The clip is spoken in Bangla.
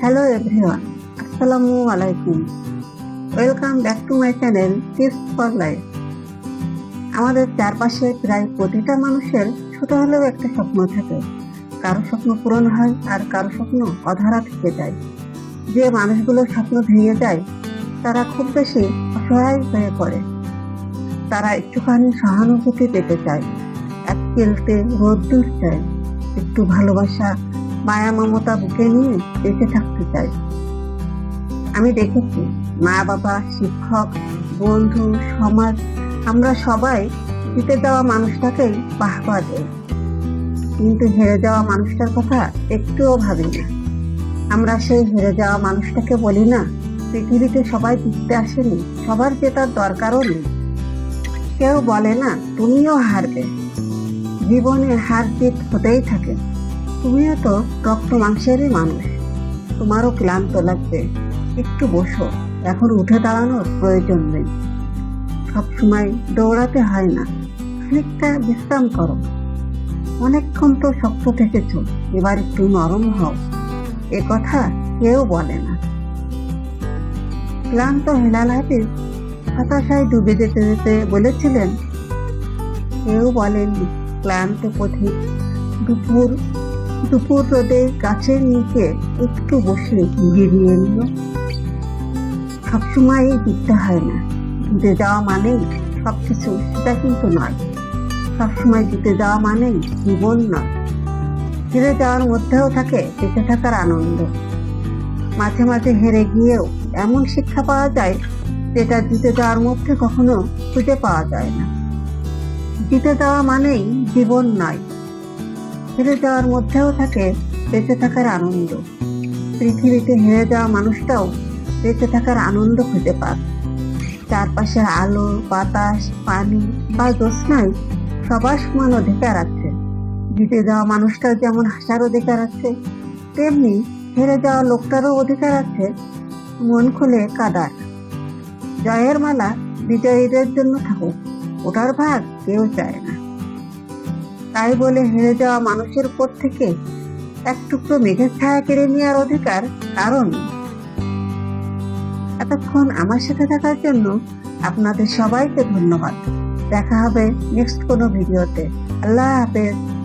হ্যালো এভরিওয়ান আসসালামু আলাইকুম welcome back to my channel tips for life আমাদের চারপাশে প্রায় প্রতিটা মানুষের ছোট হলেও একটা স্বপ্ন থাকে। কারও স্বপ্ন পূরণ হয় আর কারও স্বপ্ন অধারা থেকে যায়। যে মানুষগুলো স্বপ্ন ভেঙে যায়, তারা খুব বেশি অসহায় হয়ে পড়ে। তারা একটুখানি সহানুভূতি পেতে চায়, এক কেলতে রোদ্দুর চায়, একটু ভালোবাসা মায়া মমতা বুকে নিয়ে বেঁচে থাকতে চাই। আমি দেখেছি, মা বাবা, শিক্ষক, বন্ধু, সমাজ, আমরা সবাই জিতে যাওয়া মানুষটাকেই বাহবা দেয় কিন্তু হেরে যাওয়া মানুষটার কথা একটুও ভাবি না। আমরা সেই হেরে যাওয়া মানুষটাকে বলি না, পৃথিবীতে সবাই জিততে আসেনি, সবার জেতার দরকারও নেই। কেউ বলে না, তুমিও হারবে। জীবনে হার জিত হতেই থাকে। তুমিও তো রক্ত মাংসেরই মানুষ। তোমারও ক্লান্ত লাগবে একটু বসো। এখন উঠে দাঁড়ানোর প্রয়োজন নেই। সবসময় দৌড়াতে হয় না। খানিকটা বিশ্রাম করো। অনেকক্ষণ তো শক্ত থেকেছ। এবার একটু নরম হও। এ কথা কেউ বলে না। ক্লান্ত হেলাল হাফিজ হতাশায় ডুবে যেতে যেতে বলেছিলেন। কেউ বলেনি ক্লান্ত পথিক দুপুর দুপুর রোদে গাছের নিচে একটু বসে জিরিয়ে নিল সবসময় জিততে হয় না। জিতে যাওয়া মানেই সবকিছু, সেটা কিন্তু নয়। সবসময় জিতে যাওয়া মানেই জীবন নয়। হেরে যাওয়ার মধ্যেও থাকে বেঁচে থাকার আনন্দ। মাঝে মাঝে হেরে গিয়েও এমন শিক্ষা পাওয়া যায় যেটা জিতে যাওয়ার মধ্যে কখনো খুঁজে পাওয়া যায় না। জিতে যাওয়া মানেই জীবন নয়। হেরে যাওয়ার মধ্যেও থাকে বেঁচে থাকার আনন্দ। পৃথিবীতে হেরে যাওয়া মানুষটাও বেঁচে থাকার আনন্দ খুঁজে পাক চারপাশের আলো, বাতাস, পানি বা জ্যোৎস্নায় সবার সমান অধিকার আছে। জিতে যাওয়া মানুষটার যেমন হাসার অধিকার আছে, তেমনি হেরে যাওয়া লোকটারও অধিকার আছে, মন খুলে কাদার। জয়ের মালা বিজয়ীদের জন্য থাকুক, ওটার ভাগ কেউ চায় না। তাই বলে হেরে যাওয়া মানুষের উপর থেকে এক টুকরো মেঘের ছায়া কেড়ে নেওয়ার অধিকার কারণ? এতক্ষণ আমার সাথে থাকার জন্য আপনাদের সবাইকে ধন্যবাদ। দেখা হবে নেক্সট কোনো ভিডিওতে আল্লাহ হাফেজ।